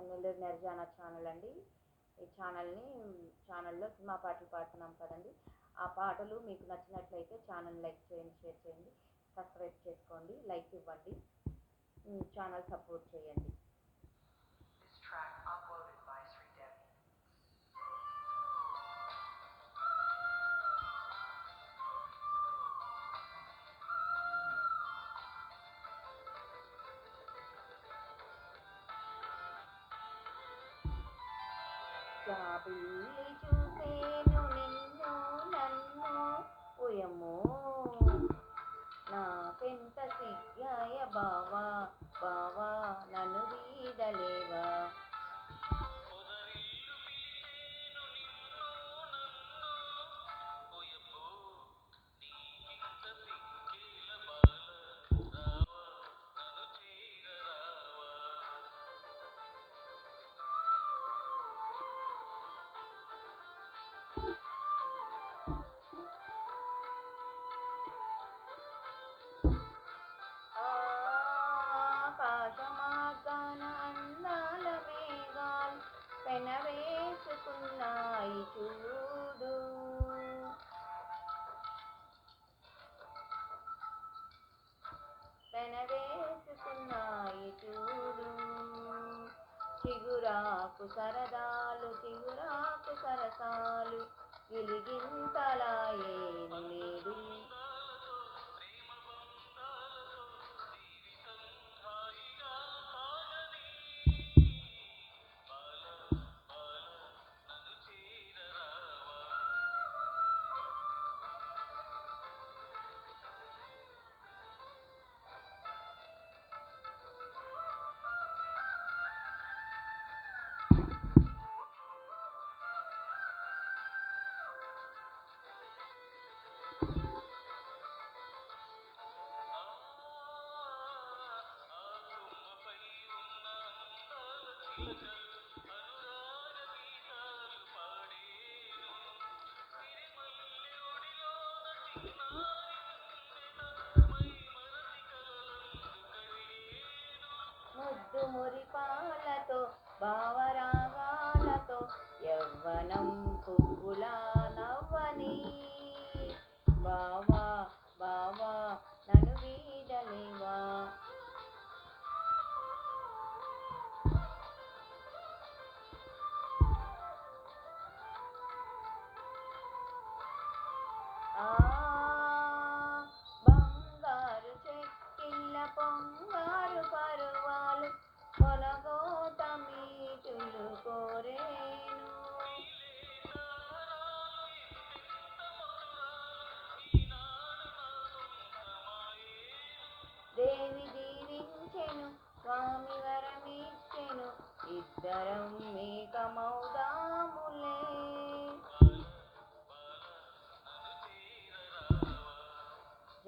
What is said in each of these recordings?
MLA నిర్జాన channel అండి. ఈ ఛానల్ని ఛానల్లో సినిమా పాటలు పాడుతున్నాం కదండి. ఆ పాటలు మీకు నచ్చినట్లయితే ఛానల్ లైక్ చేయండి షేర్ చేయండి సబ్స్క్రైబ్ చేసుకోండి లైక్ ఇవ్వండి. ఛానల్ సపోర్ట్ చేయండి. జాబిల్లి చూసేను నిన్ను నన్ను. ఉయమో నాకెంత సిగ్గాయ బావా బావా. చిగురాకు సరదాలు చిగురాకు సరసాలు. గిలిగింతలాయేను లేదు. മുദ്ദുമുറി പാല ఆ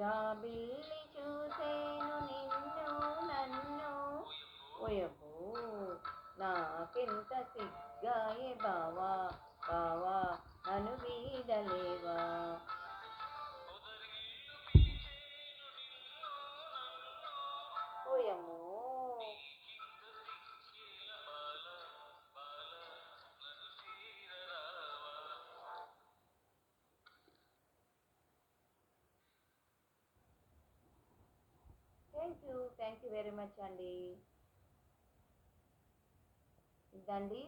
జాబిల్లి చూసేను నిన్ను నన్ను. ఓయబో నాకెంత సిగ్గాయే బావా బావా. థ్యాంక్ యూ వెరీ మచ్ అండి. ఇదండి.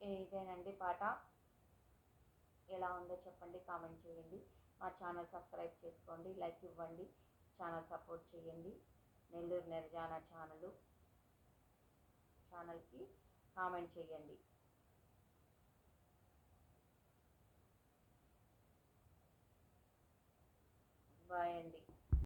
ఇదేనండి పాట. ఎలా ఉందో చెప్పండి కామెంట్ చేయండి. మా ఛానల్ సబ్స్క్రైబ్ చేసుకోండి లైక్ ఇవ్వండి ఛానల్ సపోర్ట్ చేయండి. నెల్లూరు నిర్జాన ఛానల్ ఛానల్కి కామెంట్ చేయండి. బాయ్ అండి.